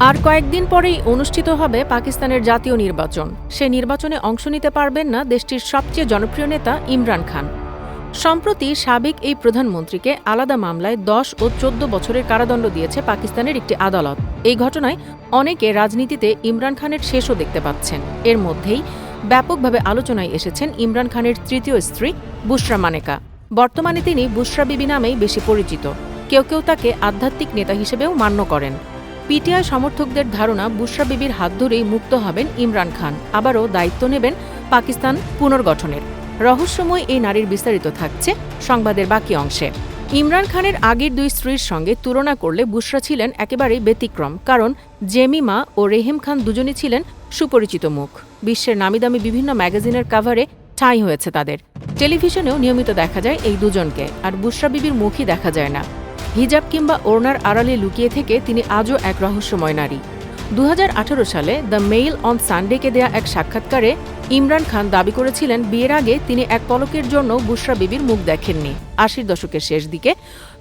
আর কয়েকদিন পরেই অনুষ্ঠিত হবে পাকিস্তানের জাতীয় নির্বাচন। সে নির্বাচনে অংশ নিতে পারবেন না দেশটির সবচেয়ে জনপ্রিয় নেতা ইমরান খান। সম্প্রতি সাবেক এই প্রধানমন্ত্রীকে আলাদা মামলায় দশ ও চোদ্দ বছরের কারাদণ্ড দিয়েছে পাকিস্তানের একটি আদালত। এই ঘটনায় অনেকে রাজনীতিতে ইমরান খানের শেষও দেখতে পাচ্ছেন। এর মধ্যেই ব্যাপকভাবে আলোচনায় এসেছেন ইমরান খানের তৃতীয় স্ত্রী বুশরা মানেকা। বর্তমানে তিনি বুশরা বিবি নামেই বেশি পরিচিত। কেউ কেউ তাকে আধ্যাত্মিক নেতা হিসেবেও মান্য করেন। পিটিআই সমর্থকদের ধারণা বুশরা বিবির হাত ধরেই মুক্ত হবেন ইমরান খান। আবারও দায়িত্ব নেবেন পাকিস্তান পুনর্গঠনের। রহস্যময় এই নারীর বিস্তারিত থাকছে সংবাদের বাকি অংশে। ইমরান খানের আগের দুই স্ত্রীর সঙ্গে তুলনা করলে বুশরা ছিলেন একেবারেই ব্যতিক্রম, কারণ জেমিমা ও রেহেম খান দুজনই ছিলেন সুপরিচিত মুখ। বিশ্বের নামিদামি বিভিন্ন ম্যাগাজিনের কাভারে ঠাঁই হয়েছে তাদের। টেলিভিশনেও নিয়মিত দেখা যায় এই দুজনকে, আর বুশরা বিবির মুখই দেখা যায় না। হিজাব কিংবা ওড়নার আড়ালে লুকিয়ে থেকে তিনি আজও এক রহস্যময় নারী। দু হাজার আঠারো সালে দ্য মেইল অন সানডেকে দেয়া এক সাক্ষাৎকারে ইমরান খান দাবি করেছিলেন, বিয়ের আগে তিনি এক পলকের জন্য বুশরা বিবির মুখ দেখেননি। আশির দশকের শেষ দিকে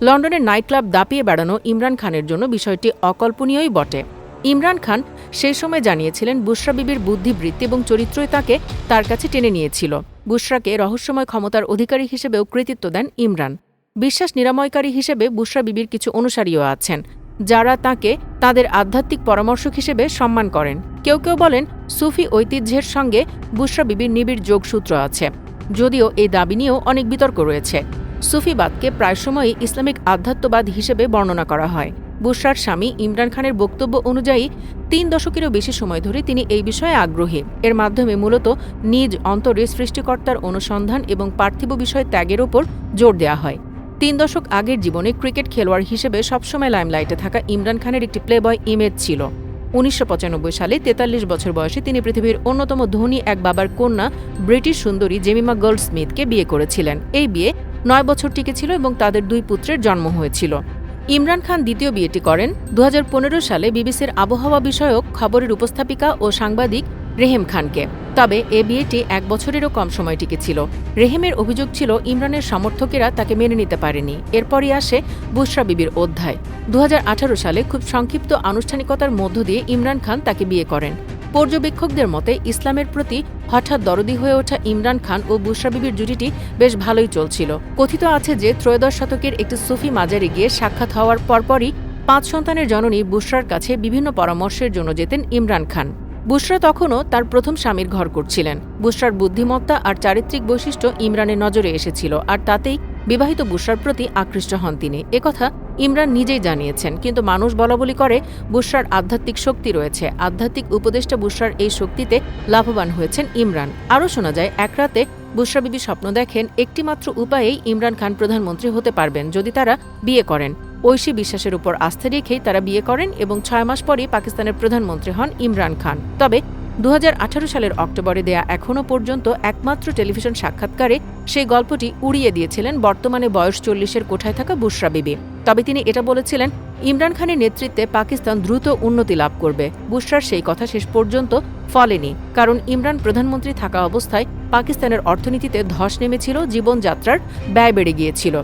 লন্ডনের নাইট ক্লাব দাপিয়ে বেড়ানো ইমরান খানের জন্য বিষয়টি অকল্পনীয়ই বটে। ইমরান খান সেই সময় জানিয়েছিলেন বুশরা বিবির বুদ্ধিবৃত্তি এবং চরিত্রই তাকে তার কাছে টেনে নিয়েছিল। বুশরাকে রহস্যময় ক্ষমতার অধিকারী হিসেবেও কৃতিত্ব দেন ইমরান। বিশ্বাস নিরাময়কারী হিসেবে বুশরা বিবির কিছু অনুসারীও আছেন, যারা তাকে তাদের আধ্যাত্মিক পরামর্শক হিসেবে সম্মান করেন। কেউ কেউ বলেন, সুফি ঐতিহ্যের সঙ্গে বুশরা বিবির নিবিড় যোগসূত্র আছে, যদিও এই দাবি নিয়েও অনেক বিতর্ক রয়েছে। সুফিবাদকে প্রায় সময়ই ইসলামিক আধ্যাত্মবাদ হিসেবে বর্ণনা করা হয়। বুশরার স্বামী ইমরান খানের বক্তব্য অনুযায়ী, তিন দশকেরও বেশি সময় ধরে তিনি এই বিষয়ে আগ্রহী। এর মাধ্যমে মূলত নিজ অন্তরে সৃষ্টিকর্তার অনুসন্ধান এবং পার্থিব বিষয় ত্যাগের ওপর জোর দেওয়া হয়। তিন দশক আগের জীবনে ক্রিকেট খেলোয়াড় হিসেবে সবসময় লাইমলাইটে থাকা ইমরান খানের একটি প্লেবয় ইমেজ ছিল। উনিশশো পঁচানব্বই সালে তেতাল্লিশ বছর বয়সে তিনি পৃথিবীর অন্যতম ধনী এক বাবার কন্যা ব্রিটিশ সুন্দরী জেমিমা গোল্ড স্মিথকে বিয়ে করেছিলেন। এই বিয়ে নয় বছর টিকেছিল এবং তাদের দুই পুত্রের জন্ম হয়েছিল। ইমরান খান দ্বিতীয় বিয়েটি করেন। দু হাজার পনেরো সালে বিবিসির আবহাওয়া বিষয়ক খবরের উপস্থাপিকা ও সাংবাদিক রেহেম খানকে। তবে এ বিয়েটি এক বছরেরও কম সময় টিকেছিল রেহেমের অভিযোগ ছিল, ইমরানের সমর্থকেরা তাকে মেনে নিতে পারেনি। এরপরই আসে বুশরা বিবির অধ্যায়। দু হাজার আঠারো সালে খুব সংক্ষিপ্ত আনুষ্ঠানিকতার মধ্য দিয়ে ইমরান খান তাকে বিয়ে করেন। পর্যবেক্ষকদের মতে, ইসলামের প্রতি হঠাৎ দরদি হয়ে ওঠা ইমরান খান ও বুশরা বিবির জুটিটি বেশ ভালোই চলছিল। কথিত আছে যে, ত্রয়োদশ শতকের একটি সুফি মাজারে গিয়ে সাক্ষাৎ হওয়ার পরপরই পাঁচ সন্তানের জননী বুশরার কাছে বিভিন্ন পরামর্শের জন্য যেতেন ইমরান খান। বুশরা তখনও তার প্রথম স্বামীর ঘর করছিলেন। বুশরার বুদ্ধিমত্তা আর চারিত্রিক বৈশিষ্ট্য ইমরানের নজরে এসেছিল, আর তাতেই বিবাহিত বুশরার প্রতি আকৃষ্ট হন তিনি। একথা ইমরান নিজেই জানিয়েছেন, কিন্তু মানুষ বলাবলি করে বুশরার আধ্যাত্মিক শক্তি রয়েছে। আধ্যাত্মিক উপদেষ্টা বুশরার এই শক্তিতে লাভবান হয়েছেন ইমরান। আরও শোনা যায়, এক রাতে বুশরা বিবি স্বপ্ন দেখেন, একটিমাত্র উপায়েই ইমরান খান প্রধানমন্ত্রী হতে পারবেন যদি তারা বিয়ে করেন। ঐশী বিশ্বাসের উপর আস্থা রেখেই তারা বিয়ে করেন এবং ছয় মাস পরই পাকিস্তানের প্রধানমন্ত্রী হন ইমরান খান। তবে দু হাজার আঠারো সালের অক্টোবরে দেয়া এখনও পর্যন্ত একমাত্র টেলিভিশন সাক্ষাৎকারে সেই গল্পটি উড়িয়ে দিয়েছিলেন বর্তমানে বয়স চল্লিশের কোঠায় থাকা বুশরা বিবি। তবে তিনি এটা বলেছিলেন, ইমরান খানের নেতৃত্বে পাকিস্তান দ্রুত উন্নতি লাভ করবে। বুশরার সেই কথা শেষ পর্যন্ত ফলেনি, কারণ ইমরান প্রধানমন্ত্রী থাকা অবস্থায় পাকিস্তানের অর্থনীতিতে ধস নেমেছিল, জীবনযাত্রার ব্যয় বেড়ে গিয়েছিল।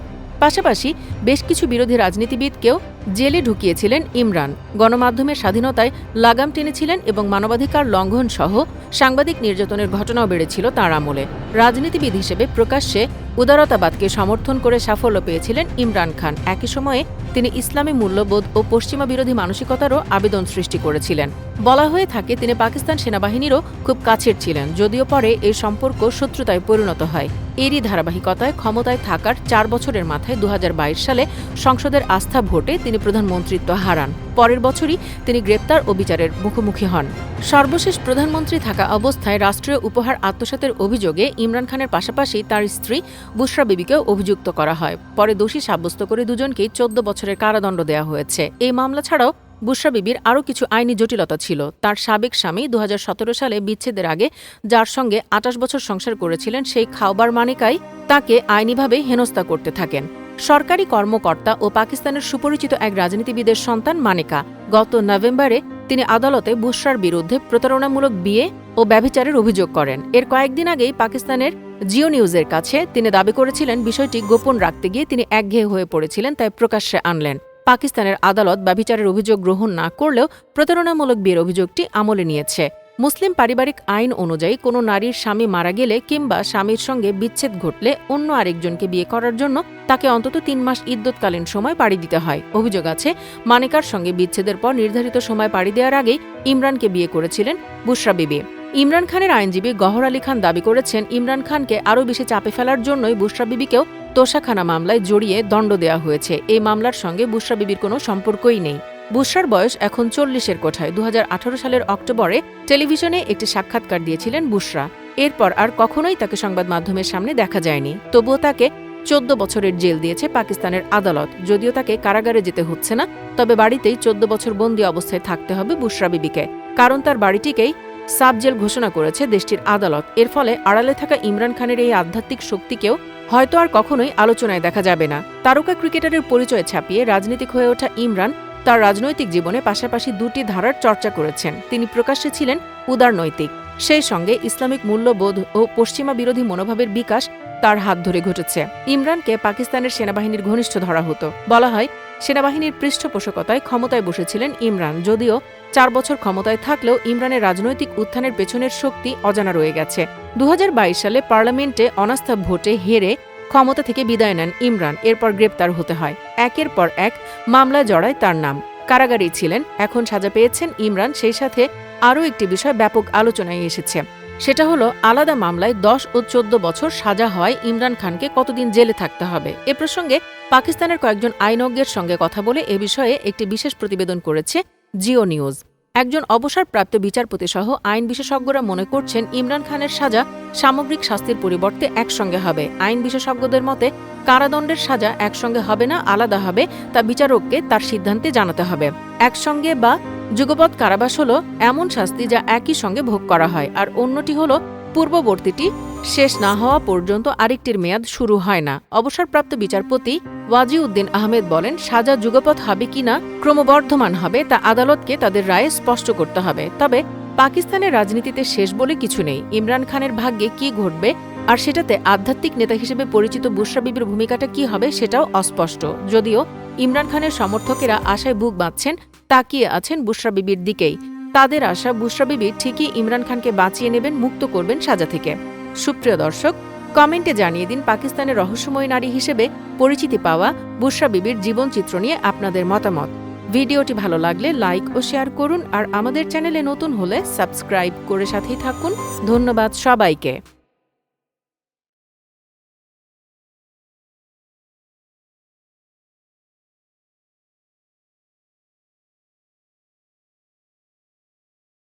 পাশাপাশি বেশ কিছু বিরোধী রাজনীতিবিদকেও জেলে ঢুকিয়েছিলেন ইমরান। গণমাধ্যমের স্বাধীনতায় লাগাম টেনেছিলেন এবং মানবাধিকার লঙ্ঘন সহ সাংবাদিক নির্যাতনের ঘটনাও বেড়েছিল তাঁর আমলে। রাজনীতিবিদ হিসেবে প্রকাশ্যে উদারতাবাদকে সমর্থন করে সাফল্য পেয়েছিলেন ইমরান খান। একই সময়ে তিনি ইসলামী মূল্যবোধ ও পশ্চিমা বিরোধী মানসিকতারও আবেদন সৃষ্টি করেছিলেন। বলা হয়ে থাকে, তিনি পাকিস্তান সেনাবাহিনীরও খুব কাছের ছিলেন, যদিও পরে এই সম্পর্ক শত্রুতায় পরিণত হয়। এরই ধারাবাহিকতায় ক্ষমতায় থাকার চার বছরের মাথায় দু হাজার বাইশ সালে সংসদের আস্থা ভোটে তিনি প্রধানমন্ত্রিত্ব হারান। পরের বছরই তিনি গ্রেপ্তার ও বিচারের মুখোমুখি হন। সর্বশেষ প্রধানমন্ত্রী থাকা অবস্থায় রাষ্ট্রীয় উপহার আত্মসাতের অভিযোগে ইমরান খানের পাশাপাশি তার স্ত্রী বুশরা বিবিকেও অভিযুক্ত করা হয়। পরে দোষী সাব্যস্ত করে দুজনকেই চোদ্দ বছরের কারাদণ্ড দেওয়া হয়েছে। এই মামলা ছাড়াও বুশরা বিবির আরও কিছু আইনি জটিলতা ছিল। তার সাবেক স্বামী দু হাজার সতেরো সালে বিচ্ছেদের আগে যার সঙ্গে আটাশ বছর সংসার করেছিলেন সেই খাওবার মানিকাই তাকে আইনিভাবে হেনস্থা করতে থাকেন। সরকারি কর্মকর্তা ও পাকিস্তানের সুপরিচিত এক রাজনীতিবিদের সন্তান মানিকা। গত নভেম্বরে তিনি আদালতে বুশরার বিরুদ্ধে প্রতারণামূলক বিয়ে ও ব্যভিচারের অভিযোগ করেন। এর কয়েকদিন আগেই পাকিস্তানের জিও নিউজের কাছে তিনি দাবি করেছিলেন, বিষয়টি গোপন রাখতে গিয়ে তিনি একঘেয়ে হয়ে পড়েছিলেন, তাই প্রকাশ্যে আনলেন। পাকিস্তানের আদালত ব্যভিচারের অভিযোগ গ্রহণ না করলেও প্রতারণামূলক বিয়ের অভিযোগটি আমলে নিয়েছে। মুসলিম পারিবারিক আইন অনুযায়ী কোনো নারীর স্বামী মারা গেলে কিংবা স্বামীর সঙ্গে বিচ্ছেদ ঘটলে অন্য আরেকজনকে বিয়ে করার জন্য তাকে অন্তত তিন মাস ইদ্যৎকালীন সময় পাড়ি দিতে হয়। অভিযোগ আছে, মানিকার সঙ্গে বিচ্ছেদের পর নির্ধারিত সময় পাড়ি দেওয়ার আগেই ইমরানকে বিয়ে করেছিলেন বুশরা বিবি। ইমরান খানের আইনজীবী গহর আলী খান দাবি করেছেন, ইমরান খানকে আরও বেশি চাপে ফেলার জন্যই বুশরা বিবিকেও তোষাখানা মামলায় জড়িয়ে দণ্ড দেওয়া হয়েছে। এই মামলার সঙ্গে বুশরা বিবির কোনো সম্পর্কই নেই। বুশরার বয়স এখন চল্লিশের কোঠায়। দু হাজার আঠারো সালের অক্টোবরে টেলিভিশনে একটি সাক্ষাৎকার দিয়েছিলেন বুশরা। এরপর আর কখনোই তাকে সংবাদ মাধ্যমের সামনে দেখা যায়নি। তবুও তাকে চোদ্দ বছরের জেল দিয়েছে পাকিস্তানের আদালত। যদিও তাকে কারাগারে যেতে হচ্ছে না, তবে বাড়িতেই চোদ্দ বছর বন্দী অবস্থায় থাকতে হবে বুশরা বিবিকে। কারণ তার বাড়িটিকেই সাব জেল ঘোষণা করেছে দেশটির আদালত। এর ফলে আড়ালে থাকা ইমরান খানের এই আধ্যাত্মিক শক্তিকেও হয়তো আর কখনোই আলোচনায় দেখা যাবে না। তারকা ক্রিকেটারের পরিচয় ছাপিয়ে রাজনীতিক হয়ে ওঠা ইমরান তার রাজনৈতিক জীবনে পাশাপাশি দুটি ধারার চর্চা করেছেন। তিনি প্রকাশ্যে ছিলেন উদারনৈতিক। সেই সঙ্গে ইসলামিক মূল্যবোধ ও পশ্চিমা বিরোধী মনোভাবের বিকাশ তার হাত ধরে ঘটেছে। ইমরানকে পাকিস্তানের সেনাবাহিনীর ঘনিষ্ঠ ধরা হতো। বলা হয়, সেনাবাহিনীর পৃষ্ঠপোষকতায় ক্ষমতায় বসেছিলেন ইমরান, যদিও চার বছর ক্ষমতায় থাকলেও ইমরানের রাজনৈতিক উত্থানের পেছনের শক্তি অজানা রয়ে গেছে। দু হাজার বাইশ সালে পার্লামেন্টে অনাস্থা ভোটে হেরে ক্ষমতা থেকে বিদায় নেন ইমরান, এরপর গ্রেপ্তার হতে হয়। একের পর এক মামলায় জড়ায় তার নাম। কারাগারেই ছিলেন। এখন সাজা পেয়েছেন ইমরান, সেই সাথে আরও একটি বিষয় ব্যাপক আলোচনায় এসেছে। সেটা হলো, আলাদা মামলায় দশ ও চোদ্দ বছর সাজা হয় ইমরান খানকে কতদিন জেলে থাকতে হবে? এ প্রসঙ্গে পাকিস্তানের কয়েকজন আইনজ্ঞের সঙ্গে কথা বলে এ বিষয়ে একটি বিশেষ প্রতিবেদন করেছে জিও নিউজ। একজন অবসরপ্রাপ্ত বিচারপতি সহ আইন বিশেষজ্ঞরা মনে করছেন ইমরান খানের সাজা সামগ্রিক শাস্তির পরিবর্তে একসঙ্গে হবে। আইন বিশেষজ্ঞদের মতে, কারাদণ্ডের সাজা একসঙ্গে হবে না, আলাদা হবে, তা বিচারককে তার সিদ্ধান্তে জানাতে হবে। একসঙ্গে বা যুগপৎ কারাবাস হল এমন শাস্তি যা একই সঙ্গে ভোগ করা হয়। আর অন্যটি হল পূর্ববর্তীটি শেষ না হওয়া পর্যন্ত আরেকটির মেয়াদ শুরু হয় না। অবসরপ্রাপ্ত বিচারপতি ওয়াজিউদ্দিন আহমেদ বলেন, সাজা যুগপৎ হবে কিনা ক্রমবর্ধমান হবে তা আদালতকে তাদের রায়ে স্পষ্ট করতে হবে। তবে পাকিস্তানের রাজনীতিতে শেষ বলে কিছু নেই। ইমরান খানের ভাগ্যে কি ঘটবে আর সেটাতে আধ্যাত্মিক নেতা হিসেবে পরিচিত বুশরা বিবির ভূমিকাটা কি হবে সেটাও অস্পষ্ট। যদিও ইমরান খানের সমর্থকেরা আশায় বুক বাঁধছেন, তাকিয়ে আছেন বুশরা বিবির দিকেই। তাদের আশা বুশরা বিবি ঠিকই ইমরান খানকে বাঁচিয়ে নেবেন, মুক্ত করবেন সাজা থেকে। সুপ্রিয় দর্শক, কমেন্টে জানিয়ে দিন পাকিস্তানের রহস্যময় নারী হিসেবে পরিচিতি পাওয়া বুশরা বিবির জীবনচিত্র নিয়ে আপনাদের মতামত। ভিডিওটি ভালো লাগলে লাইক ও শেয়ার করুন আর আমাদের চ্যানেলে নতুন হলে সাবস্ক্রাইব করে সাথেই থাকুন। ধন্যবাদ সবাইকে।